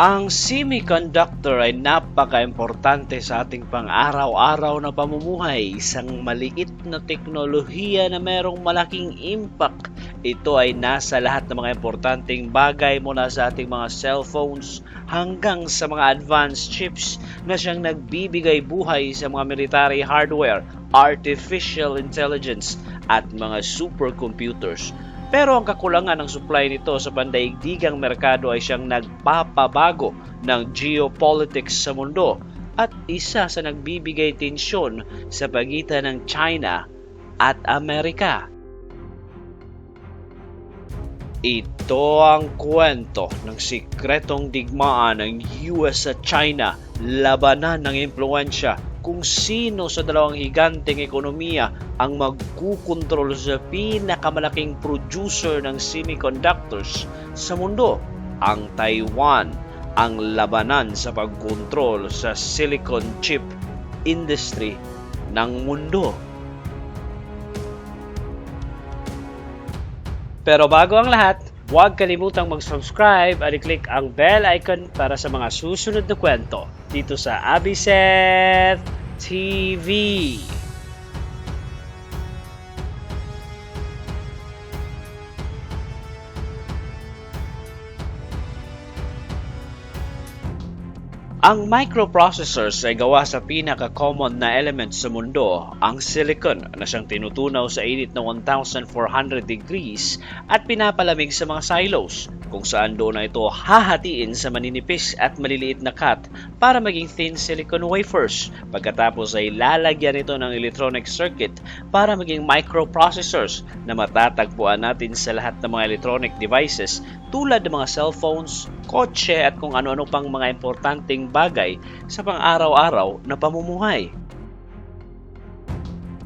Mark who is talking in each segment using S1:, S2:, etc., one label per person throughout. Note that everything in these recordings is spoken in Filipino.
S1: Ang semiconductor ay napaka-importante sa ating pang-araw-araw na pamumuhay. Isang maliit na teknolohiya na merong malaking impact. Ito ay nasa lahat ng mga importanteng bagay mula sa ating mga cellphones hanggang sa mga advanced chips na siyang nagbibigay buhay sa mga military hardware, artificial intelligence at mga supercomputers. Pero ang kakulangan ng supply nito sa pandaigdigang merkado ay siyang nagpapabago ng geopolitics sa mundo at isa sa nagbibigay tensyon sa pagitan ng China at Amerika. Ito ang kwento ng sikretong digmaan ng US at China labanan ng impluensya kung sino sa dalawang higanteng ekonomiya ang magkukontrol sa pinakamalaking producer ng semiconductors sa mundo, ang Taiwan, ang labanan sa pagkontrol sa silicon chip industry ng mundo. Pero bago ang lahat, huwag kalimutang mag-subscribe at i-click ang bell icon para sa mga susunod na kwento dito sa Abiset TV. Ang microprocessors ay gawa sa pinaka-common na element sa mundo, ang silicon na siyang tinutunaw sa init na 1,400 degrees at pinapalamig sa mga silos kung saan doon na ito hahatiin sa maninipis at maliliit na cut para maging thin silicon wafers. Pagkatapos ay lalagyan ito ng electronic circuit para maging microprocessors na matatagpuan natin sa lahat ng mga electronic devices tulad ng mga cellphones, kotse at kung ano-ano pang mga importanteng bagay sa pang-araw-araw na pamumuhay.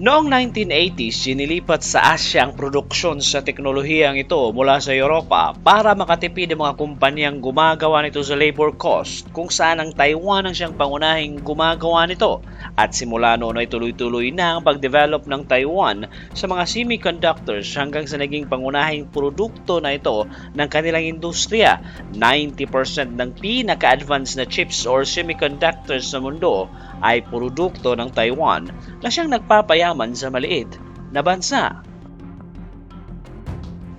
S1: Noong 1980s, sinilipat sa Asya ang produksyon sa teknolohiyang ito mula sa Europa para makatipid ang mga kumpanyang gumagawa nito sa labor cost kung saan ang Taiwan ang siyang pangunahing gumagawa nito. At simula noon ay tuloy-tuloy na ang pagdevelop ng Taiwan sa mga semiconductors hanggang sa naging pangunahing produkto na ito ng kanilang industriya. 90% ng pinaka-advanced na chips or semiconductors sa mundo ay produkto ng Taiwan na siyang nagpapayaman sa maliit na bansa.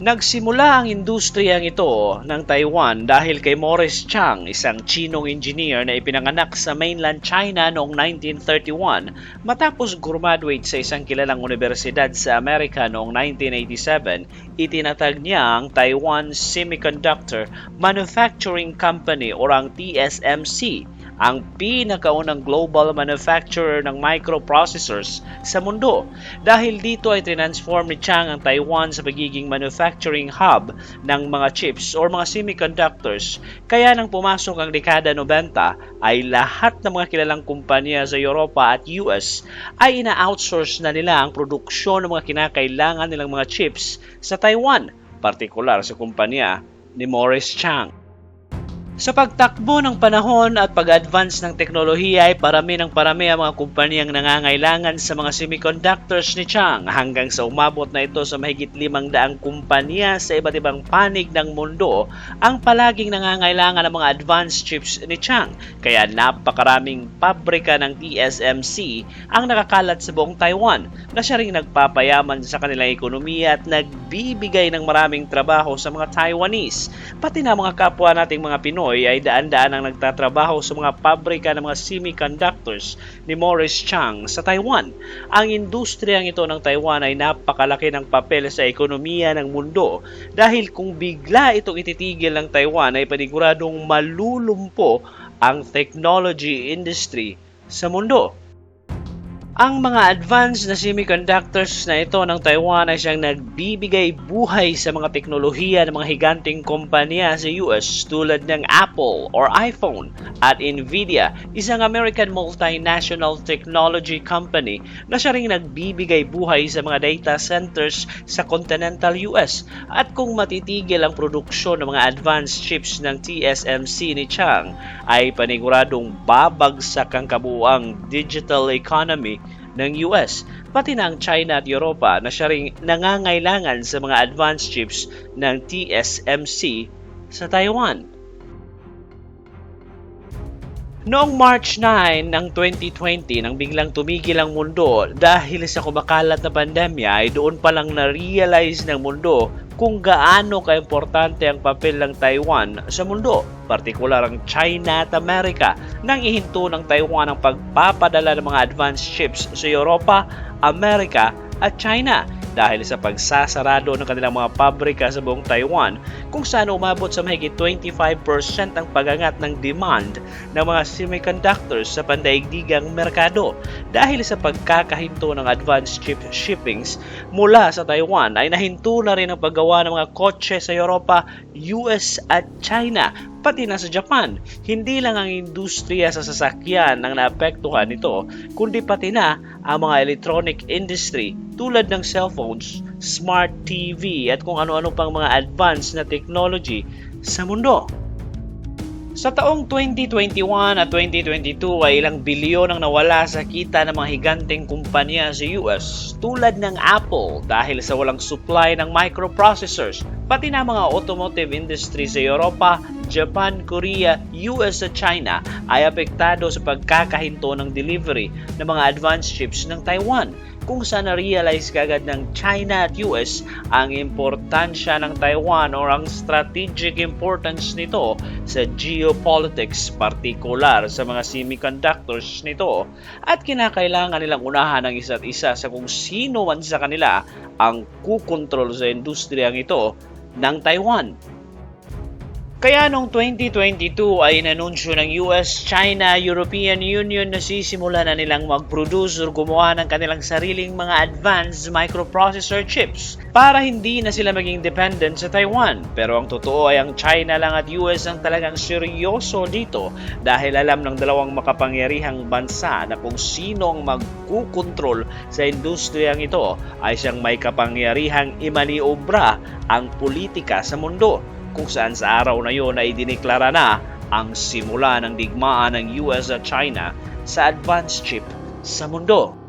S1: Nagsimula ang industriyang ito ng Taiwan dahil kay Morris Chang, isang Chinong engineer na ipinanganak sa mainland China noong 1931 matapos graduate sa isang kilalang universidad sa Amerika noong 1987, itinatag niya ang Taiwan Semiconductor Manufacturing Company o ang TSMC ang pinakaunang global manufacturer ng microprocessors sa mundo. Dahil dito ay transform ni Chang ang Taiwan sa pagiging manufacturing hub ng mga chips or mga semiconductors. Kaya nang pumasok ang dekada 90 ay lahat ng mga kilalang kumpanya sa Europa at US ay ina-outsource na nila ang produksyon ng mga kinakailangan nilang mga chips sa Taiwan, partikular sa kumpanya ni Morris Chang. Sa pagtakbo ng panahon at pag-advance ng teknolohiya ay parami ng parami ang mga kumpanyang nangangailangan sa mga semiconductors ni Chang hanggang sa umabot na ito sa mahigit limang daang kumpanya sa iba't ibang panig ng mundo ang palaging nangangailangan ng mga advanced chips ni Chang. Kaya napakaraming pabrika ng TSMC ang nakakalat sa buong Taiwan na siya rin nagpapayaman sa kanilang ekonomiya at nagbibigay ng maraming trabaho sa mga Taiwanese pati na mga kapwa nating mga Pinoy Pinoy ay daan-daan ang nagtatrabaho sa mga pabrika ng mga semiconductors ni Morris Chang sa Taiwan. Ang industriyang ito ng Taiwan ay napakalaki ng papel sa ekonomiya ng mundo dahil kung bigla itong ititigil ng Taiwan ay paniguradong malulumpo ang technology industry sa mundo. Ang mga advanced na semiconductors na ito ng Taiwan ay siyang nagbibigay buhay sa mga teknolohiya ng mga higanting kumpanya sa US tulad ng Apple or iPhone at Nvidia, isang American multinational technology company na siya ring nagbibigay buhay sa mga data centers sa continental US. At kung matitigil ang produksyon ng mga advanced chips ng TSMC ni Chang, ay paniguradong babagsak ang kabuuang digital economy ng US, pati na ang China at Europa na siya ring nangangailangan sa mga advanced chips ng TSMC sa Taiwan. Noong March 9 ng 2020 nang biglang tumigil ang mundo dahil sa kumakalat na pandemya ay doon pa lang na-realize ng mundo kung gaano kaimportante ang papel ng Taiwan sa mundo, partikular ang China at Amerika, nang ihinto ng Taiwan ang pagpapadala ng mga advanced chips sa Europa, Amerika at China dahil sa pagsasarado ng kanilang mga pabrika sa buong Taiwan kung saan umabot sa mahigit 25% ang pagangat ng demand ng mga semiconductors sa pandaigdigang merkado. Dahil sa pagkakahinto ng advanced chip shippings mula sa Taiwan ay nahinto na rin ang paggawa ng mga kotse sa Europa, US at China pati na sa Japan. Hindi lang ang industriya sa sasakyan ang naapektuhan nito, kundi pati na ang mga electronic industry tulad ng cellphones, smart TV at kung ano-ano pang mga advanced na technology sa mundo. Sa taong 2021 at 2022 ay ilang bilyon ang nawala sa kita ng mga higanteng kumpanya sa US tulad ng Apple dahil sa walang supply ng microprocessors, pati na mga automotive industry sa Europa, Japan, Korea, US at China ay apektado sa pagkakahinto ng delivery ng mga advanced chips ng Taiwan kung saan na-realize kagad ng China at US ang importansya ng Taiwan or ang strategic importance nito sa geopolitics partikular sa mga semiconductors nito at kinakailangan nilang unahan ang isa't isa sa kung sino man sa kanila ang kukontrol sa industriyang ito ng Taiwan. Kaya noong 2022 ay inanunsyo ng US, China, European Union na sisimula na nilang mag-produce or gumawa ng kanilang sariling mga advanced microprocessor chips para hindi na sila maging dependent sa Taiwan. Pero ang totoo ay ang China lang at US ang talagang seryoso dito dahil alam ng dalawang makapangyarihang bansa na kung sino ang magkukontrol sa industriyang ito ay siyang may kapangyarihang imaniobra ang politika sa mundo kung saan sa araw na yon ay diniklara na ang simula ng digmaan ng US at China sa advanced chip sa mundo.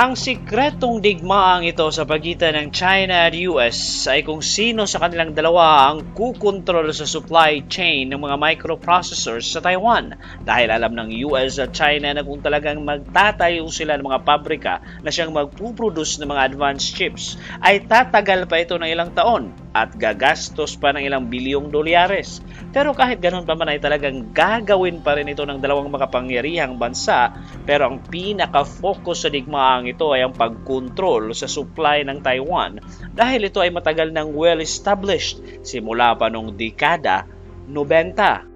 S1: Ang sikretong digmaang ito sa pagitan ng China at US ay kung sino sa kanilang dalawa ang kukontrol sa supply chain ng mga microprocessors sa Taiwan dahil alam ng US at China na kung talagang magtatayo sila ng mga pabrika na siyang magpuproduce ng mga advanced chips ay tatagal pa ito ng ilang taon at gagastos pa ng ilang bilyong dolyares. Pero kahit ganun pa man ay talagang gagawin pa rin ito ng dalawang makapangyarihang bansa pero ang pinaka-focus sa digmaang ito ay ang pagkontrol sa supply ng Taiwan dahil ito ay matagal nang well-established simula pa noong dekada 90.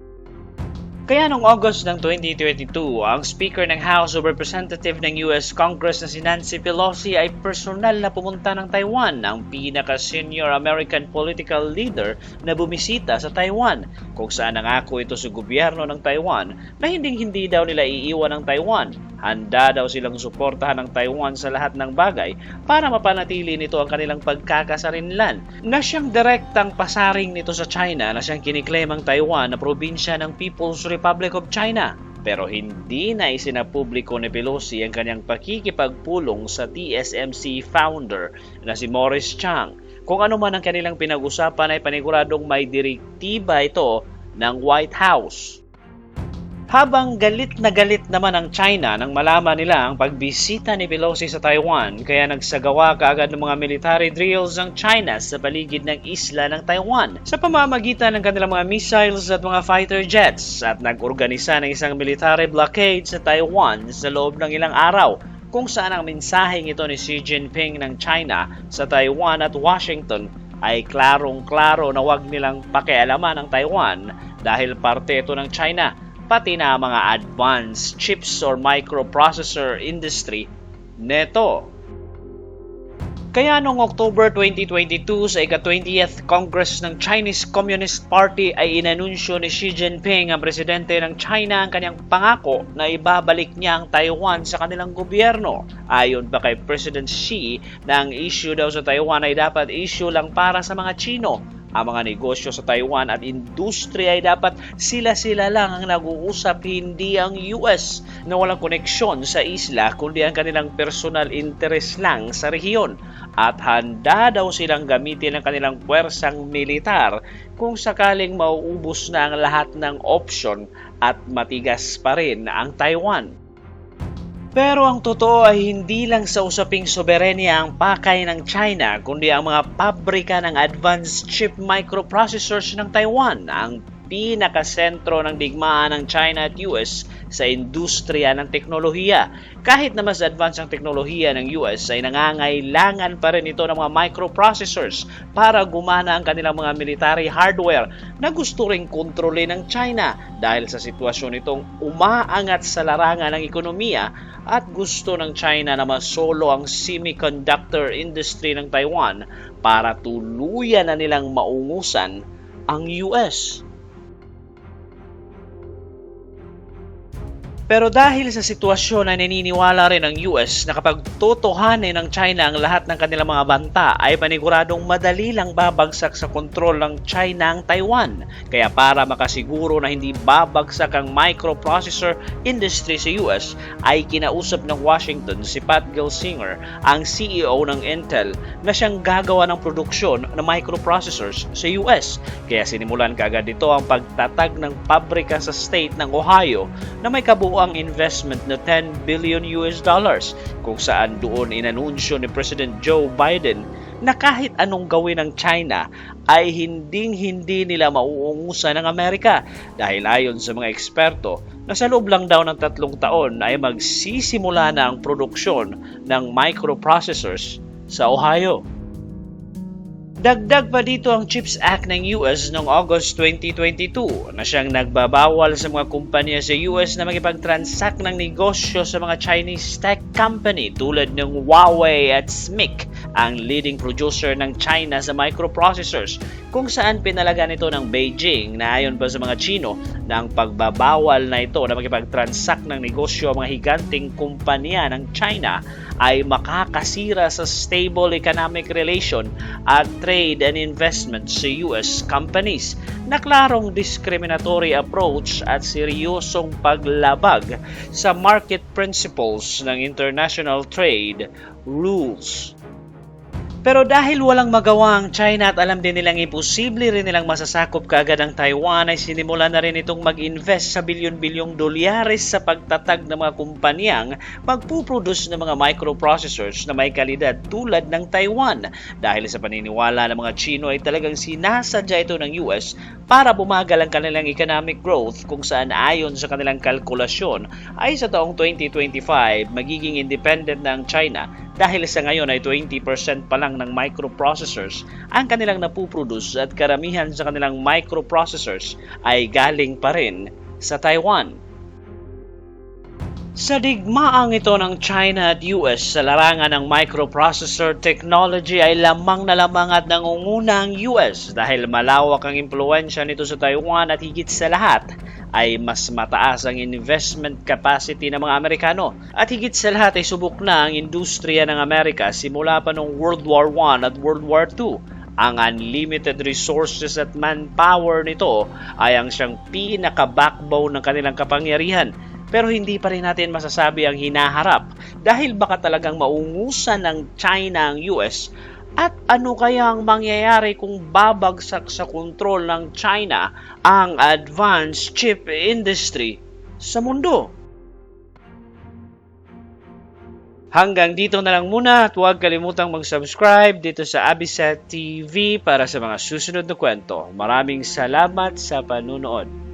S1: Kaya noong August ng 2022, ang Speaker ng House of Representatives ng US Congress na si Nancy Pelosi ay personal na pumunta ng Taiwan, ang pinaka-senior American political leader na bumisita sa Taiwan, kung saan nangako ito sa gobyerno ng Taiwan na hinding-hindi daw nila iiwan ang Taiwan. Handa daw silang suportahan ng Taiwan sa lahat ng bagay para mapanatili nito ang kanilang pagkakasarinlan na siyang direktang pasaring nito sa China na siyang kiniklaim ang Taiwan na probinsya ng People's Republic of China. Pero hindi na isinapubliko ni Pelosi ang kanyang pakikipagpulong sa TSMC founder na si Morris Chang. Kung ano man ang kanilang pinag-usapan ay paniguradong may direktiba ito ng White House. Habang galit na galit naman ang China nang malaman nila ang pagbisita ni Pelosi sa Taiwan kaya nagsagawa kaagad ng mga military drills ang China sa paligid ng isla ng Taiwan sa pamamagitan ng kanilang mga missiles at mga fighter jets at nag-organisa ng isang military blockade sa Taiwan sa loob ng ilang araw kung saan ang mensaheng ito ni Xi Jinping ng China sa Taiwan at Washington ay klarong-klaro na wag nilang pakialaman ang Taiwan dahil parte ito ng China pati na mga advanced chips or microprocessor industry neto. Kaya noong October 2022 sa ika-20th Congress ng Chinese Communist Party ay inanunsyo ni Xi Jinping ang presidente ng China ang kanyang pangako na ibabalik niya ang Taiwan sa kanilang gobyerno. Ayon pa kay President Xi na ang issue daw sa Taiwan ay dapat issue lang para sa mga Chino Ang mga negosyo sa Taiwan at industriya ay dapat sila-sila lang ang nag-uusap, hindi ang US na walang koneksyon sa isla kundi ang kanilang personal interest lang sa rehiyon. At handa daw silang gamitin ang kanilang puwersang militar kung sakaling mauubos na ang lahat ng option at matigas pa rin ang Taiwan. Pero ang totoo ay hindi lang sa usaping soberenya ang pakay ng China, kundi ang mga pabrika ng advanced chip microprocessors ng Taiwan ang pinakasentro ng digmaan ng China at US sa industriya ng teknolohiya. Kahit na mas advanced ang teknolohiya ng US ay nangangailangan pa rin ito ng mga microprocessors para gumana ang kanilang mga military hardware na gusto ring kontrolin ng China dahil sa sitwasyon itong umaangat sa larangan ng ekonomiya at gusto ng China na masolo ang semiconductor industry ng Taiwan para tuluyan na nilang maungusan ang US. Pero dahil sa sitwasyon ay naniniwala rin ng US na kapag totohanin ng China ang lahat ng kanilang mga banta ay paniguradong madali lang babagsak sa kontrol ng China ang Taiwan. Kaya para makasiguro na hindi babagsak ang microprocessor industry sa US ay kinausap ng Washington si Pat Gelsinger, ang CEO ng Intel, na siyang gagawa ng produksyon ng microprocessors sa US. Kaya sinimulan kaagad dito ang pagtatag ng pabrika sa state ng Ohio na may kabuuan ang investment na 10 billion US dollars kung saan doon inanunsyo ni President Joe Biden na kahit anong gawin ng China ay hinding-hindi nila mauungusan ng Amerika dahil ayon sa mga eksperto na sa loob lang daw ng tatlong taon ay magsisimula na ang produksyon ng microprocessors sa Ohio. Dagdag pa dito ang CHIPS Act ng US noong August 2022 na siyang nagbabawal sa mga kumpanya sa US na makipag-transact ng negosyo sa mga Chinese tech company tulad ng Huawei at SMIC, ang leading producer ng China sa microprocessors, kung saan pinalagan ito ng Beijing na ayon pa sa mga Chino na ang pagbabawal na ito na makipag-transact ng negosyo ang mga higanting kumpanya ng China ay makakasira sa stable economic relation at trade and investment sa US companies na klarong discriminatory approach at seryosong paglabag sa market principles ng international trade rules. Pero dahil walang magawa ang China at alam din nilang imposible rin nilang masasakop kaagad ang Taiwan ay sinimula na rin itong mag-invest sa bilyon-bilyong dolyares sa pagtatag ng mga kumpanyang magpuproduce ng mga microprocessors na may kalidad tulad ng Taiwan. Dahil sa paniniwala ng mga Chino ay talagang sinasadya ito ng US para bumagal ang kanilang economic growth kung saan ayon sa kanilang kalkulasyon ay sa taong 2025 magiging independent na ang China dahil sa ngayon ay 20% pa lang ng microprocessors ang kanilang napuproduce at karamihan sa kanilang microprocessors ay galing pa rin sa Taiwan. Sa digmaang ito ng China at US sa larangan ng microprocessor technology ay lamang na lamang at nangunguna ang US dahil malawak ang impluensya nito sa Taiwan at higit sa lahat ay mas mataas ang investment capacity ng mga Amerikano. At higit sa lahat ay subok na ang industriya ng Amerika simula pa noong World War I at World War II. Ang unlimited resources at manpower nito ay ang siyang pinaka-backbone ng kanilang kapangyarihan pero hindi pa rin natin masasabi ang hinaharap dahil baka talagang maungusan ng China ang US at ano kaya ang mangyayari kung babagsak sa kontrol ng China ang advanced chip industry sa mundo? Hanggang dito na lang muna at huwag kalimutang mag-subscribe dito sa Abisat TV para sa mga susunod na kwento. Maraming salamat sa panunood.